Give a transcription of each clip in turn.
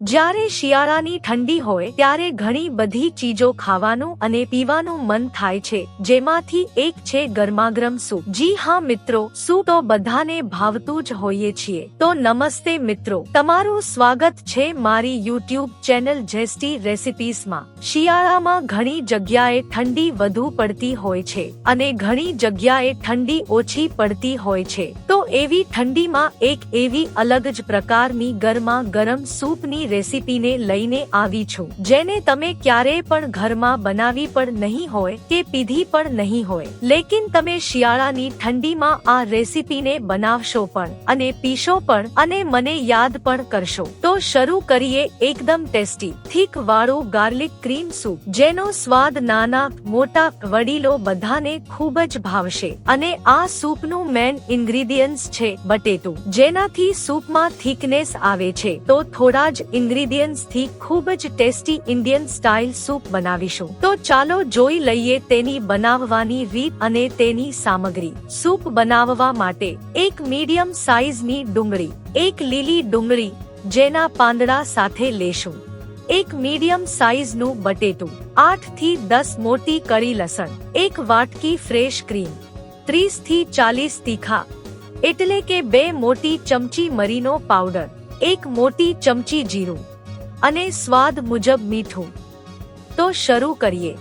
જ્યારે શિયાળાની ઠંડી હોય ત્યારે ઘણી બધી ચીજો ખાવાનું અને પીવાનું મન થાય છે, જેમાંથી એક છે ગરમાગરમ સૂપ. જી હા મિત્રો, સૂપ તો બધાને ભાવતું જ હોઈએ છીએ. તો નમસ્તે મિત્રો, તમારું સ્વાગત છે મારી યુટ્યુબ ચેનલ જેસ્ટી રેસિપીસમાં શિયાળામાં ઘણી જગ્યાએ ઠંડી વધુ પડતી હોય છે અને ઘણી જગ્યાએ ઠંડી ઓછી પડતી હોય છે. તો એવી ઠંડીમાં એક એવી અલગ જ પ્રકારની ગરમા ગરમ સૂપની રેસીપીને લઈને આવી છું. જેને તમે ક્યારેય પણ ઘરમાં બનાવી પણ નહીં હોય કે પીધી પણ નહીં હોય. લેકિન તમે શિયાળાની ઠંડીમાં આ રેસીપીને બનાવશો પણ અને પીશો પણ અને મને યાદ પણ કરશો. તો શરૂ કરીએ એકદમ ટેસ્ટી, થીક વાળું ગાર્લિક ક્રીમ સૂપ, જેનો સ્વાદ નાના, મોટા વડીલો બધાને ખૂબ જ ભાવશે. અને આ સૂપનું મેન ઇન્ગ્રીડિયન્ટ્સ છે બટેટું, જેનાથી સૂપમાં થીકનેસ આવે છે. તો થોડા જ ઇન્ગ્રીડિયન્ટ્સથી ખૂબ જ ટેસ્ટી ઇન્ડિયન સ્ટાઇલ સૂપ બનાવીશું. તો ચાલો જોઈ લઈએ તેની બનાવવાની રીત અને તેની સામગ્રી. સૂપ બનાવવા માટે એક મીડિયમ સાઇઝની ડુંગળી, એક લીલી ડુંગળી, જેના પાંદડા સાથે લેશું. એક મીડિયમ સાઇઝનું બટેટું આઠથી દસ મોટી કળી લસણ, એક વાટકી ફ્રેશ ક્રીમ ત્રીસથી ચાલીસ તીખા, એટલે કે બે મોટી ચમચી મરીનો પાવડર. એક મોટી ચમચી જીરું અને સ્વાદ મુજબ મીઠું. તો શરૂ કરીએ.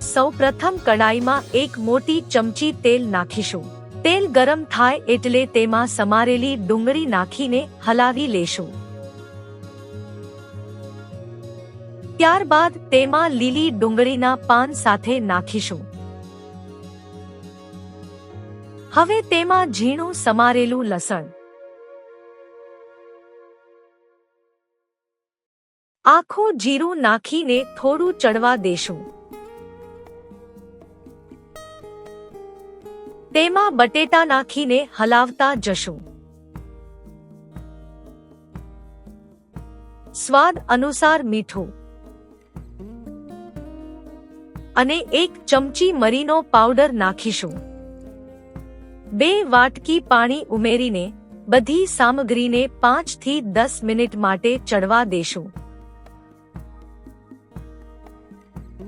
સૌ પ્રથમ કડાઈમાં એક મોટી ચમચી તેલ નાખીશું. તેલ ગરમ થાય એટલે તેમાં સમારેલી ડુંગળી નાખીને હલાવી લેશું. ત્યારબાદ તેમાં લીલી ડુંગળીના પાન સાથે નાખીશું. હવે તેમાં ઝીણું સમારેલું લસણ આખું જીરું નાખીને થોડું ચડવા દેશું. તેમાં બટેટા નાખીને હલાવતા જશું. સ્વાદ અનુસાર મીઠું. અને એક ચમચી મરીનો પાવડર નાખીશું. બે વાટકી પાણી ઉમેરીને બધી સામગ્રીને પાંચથી દસ મિનિટ માટે ચડવા દેશું.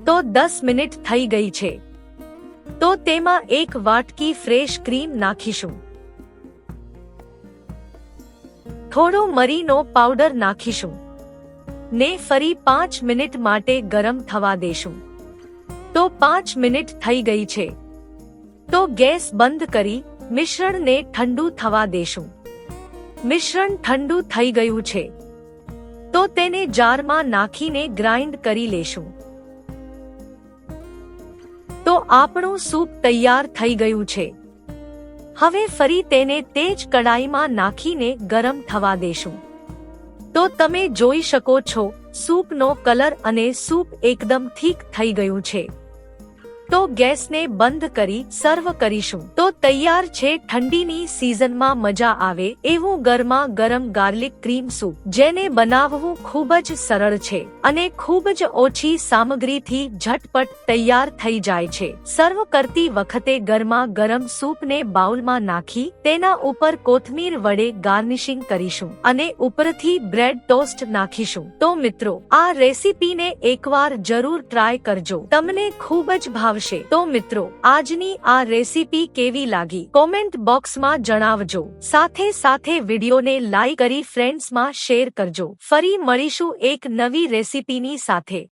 તો દસ મિનિટ થઈ ગઈ છે. તો તેમાં એક વાટકી ફ્રેશ ક્રીમ નાખીશું. થોડો મરીનો પાવડર નાખીશું. ને ફરી પાંચ મિનિટ માટે ગરમ થવા દેશું. તો પાંચ મિનિટ થઈ ગઈ છે. તો ગેસ બંધ કરી મિશ્રણને ઠંડુ થવા દેશું. મિશ્રણ ઠંડુ થઈ ગયું છે. તો તેને જારમાં નાખીને ગ્રાઇન્ડ કરી લેશું. આપણું સૂપ તૈયાર થઈ ગયું છે. હવે ફરી તેને તે જ કડાઈમાં નાખીને ગરમ થવા દેશું. તો તમે જોઈ શકો છો, સૂપનો કલર અને સૂપ એકદમ ઠીક થઈ ગયું છે. તો ગેસને બંધ કરી સર્વ કરીશું. તો તૈયાર છે ઠંડીની સિઝનમાં મજા આવે એવું ગરમા ગરમ ગાર્લિક ક્રીમ સૂપ જેને બનાવવું ખૂબ જ સરળ છે અને ખૂબ જ ઓછી સામગ્રીથી ઝટપટ તૈયાર થઈ જાય છે. સર્વ કરતી વખતે ગરમા ગરમ સૂપને બાઉલમાં નાખી તેના ઉપર કોથમીર વડે ગાર્નિશિંગ કરીશું અને ઉપરથી બ્રેડ ટોસ્ટ નાખીશું. તો મિત્રો, આ રેસીપીને એકવાર જરૂર ટ્રાય કરજો. તમને ખૂબ જ ભાવ આવશે. તો મિત્રો, આજની આ રેસીપી કેવી લાગી? કોમેન્ટ બોક્સમાં જણાવજો. સાથે સાથે વિડીયોને લાઈક કરી ફ્રેન્ડ્સમાં શેર કરજો. ફરી મળીશું એક નવી રેસીપીની સાથે.